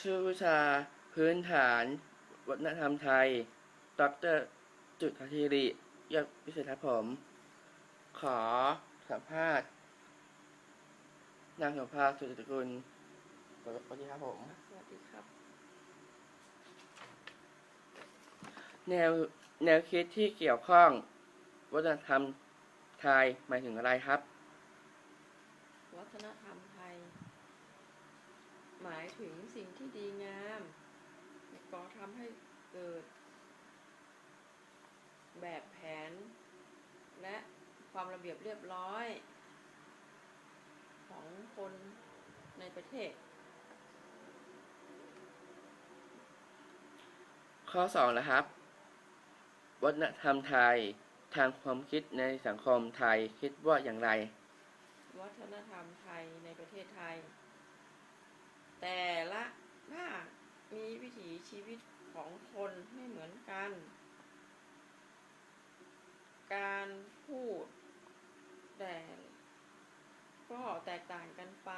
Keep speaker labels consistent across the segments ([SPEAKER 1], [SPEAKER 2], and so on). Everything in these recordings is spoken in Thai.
[SPEAKER 1] ชื่อวิชาพื้นฐานวัฒนธรรมไทย ดร จุฑาธีริยอดวิเศษครับผม ขอสัมภาษณ์ นางสัมภาษณ์สุจริตกุลสวัสดีครับผม
[SPEAKER 2] สวัสดีครับ
[SPEAKER 1] แนวแนวคิดที่เกี่ยวข้อง วัฒนธรรมไทยหมายถึงอะไรครับ
[SPEAKER 2] วัฒนธรรมไทย หมายถึงสิ่งที่ดีงามก่อทำให้เกิด แบบแผน และความระเบียบเรียบร้อย ของคนในประเทศ
[SPEAKER 1] ข้อสองนะครับ วัฒนธรรมไทยทางความคิดในสังคมไทยคิดว่าอย่างไร
[SPEAKER 2] วัฒนธรรมไทยในประเทศไทย แต่ละภาคมีวิถีชีวิตของคนไม่เหมือนกัน การพูด แต่ก็แตกต่างกันไป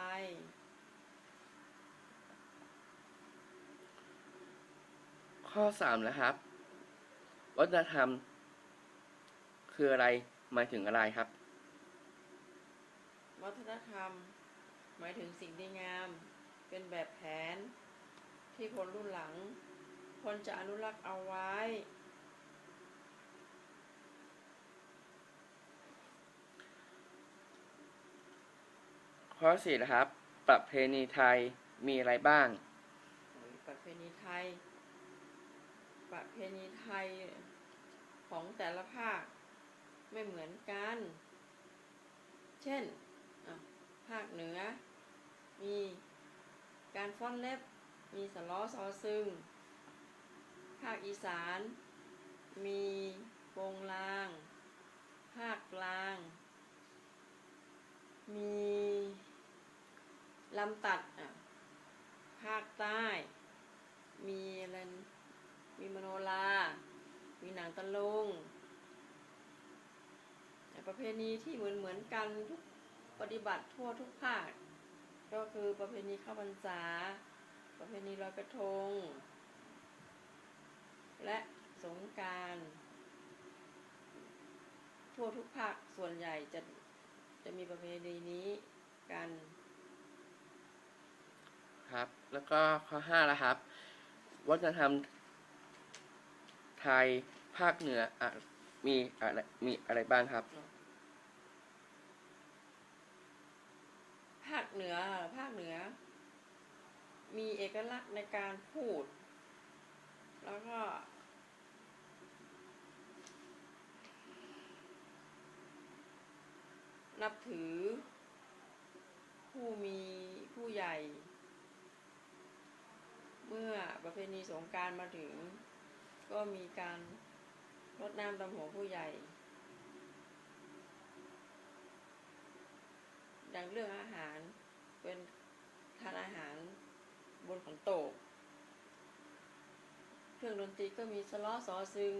[SPEAKER 1] ข้อสามนะครับ วัฒนธรรม คืออะไรหมายถึงอะไรครับ
[SPEAKER 2] วัฒนธรรม หมายถึงสิ่งดีงาม เป็นแบบแผน ที่คนรุ่นหลังควรจะอนุรักษ์เอาไว้
[SPEAKER 1] ข้อสี่นะครับ ประเพณีไทยมีอะไรบ้าง
[SPEAKER 2] ประเพณีไทย ประเพณีไทยของแต่ละภาคไม่เหมือนกัน เช่น ภาคเหนือ มี การฟ้อนเล็บ มีสล้อซอซึง ภาคอีสาน มีโปงลาง ภาคกลาง มีลำตัดอะภาคใต้ มีอะไรนมีมโนรามีหนังตะลุงแต่ประเพณีที่เหมือนเหมือนๆกันทุกปฏิบัติทั่วทุกภาค ก็คือประเพณีเข้าพรรษา ประเพณีลอยกระทง และสงการทั่วทุกภาคส่วนใหญ่จะจะมีประเพณีนี้กัน
[SPEAKER 1] ครับ แล้วก็ข้อห้านะครับ วัฒนธรรมไทยภาคเหนืออมีอะไรมีอะไรบ้างครับ
[SPEAKER 2] ภาค เหนือภาคเหนือ มีเอกลักษณ์ในการพูด แล้วก็ นับถือ ผู้มีผู้ใหญ่ เมื่อประเพณีสงการมาถึง ก็มีการรดน้ำดำหัวผู้ใหญ่ดังเรื่องอาหารเป็นทานอาหารบ นขันโตก เครื่องดนตรีก็มีสล้อซอซึง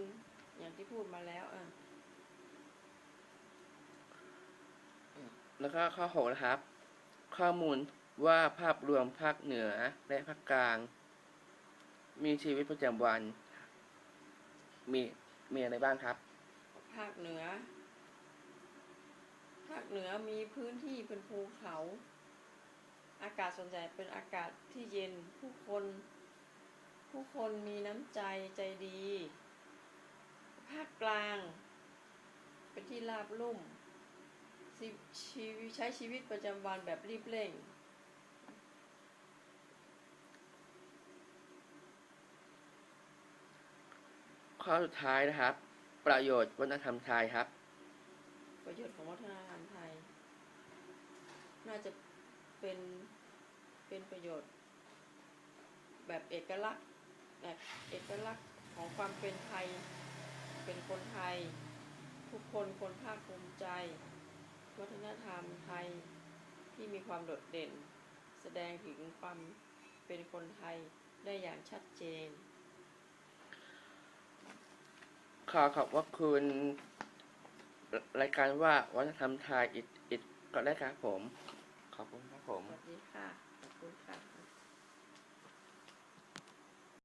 [SPEAKER 2] อย่างที่พูดมาแล้วอะ
[SPEAKER 1] แล้วก็ข้อหกนะครับ ข้อมูลว่าภาพรวมภาคเหนือและภาคกลาง มีชีวิตประจำวัน มีมีอะไรบ้างครับ
[SPEAKER 2] ภาคเหนือ ภาคเหนือมีพื้นที่เป็นภูเขา อากาศส่วนใหญ่เป็นอากาศที่เย็นผู้คนผู้คนมีน้ำใจใจดี ภาคกลาง เป็นที่ราบลุ่มชีชีวิตใช้ชีวิตประจำวันแบบรีบเร่ง
[SPEAKER 1] ข้อสุดท้ายนะครับ ประโยชน์วัฒนธรรมไทยครับ
[SPEAKER 2] ประโยชน์ของวัฒนธรรมไทย น่าจะ เป็นเป็นประโยชน์ แบบเอกลักษณ์แบบเอกลักษณ์ของความเป็นไทย เป็นคนไทย ทุกคนคนภาคภูมิใจ วัฒนธรรมไทยที่มีความโดดเด่น แสดงถึงความเป็นคนไทยได้อย่างชัดเจน
[SPEAKER 1] ขอขอบพระคุณรายการว่าวัฒนธรรมไทยอิดอิดก็ได้ครับผม ขอบคุณครับผม
[SPEAKER 2] สวัสดีค่ะ ขอบคุณค่ะ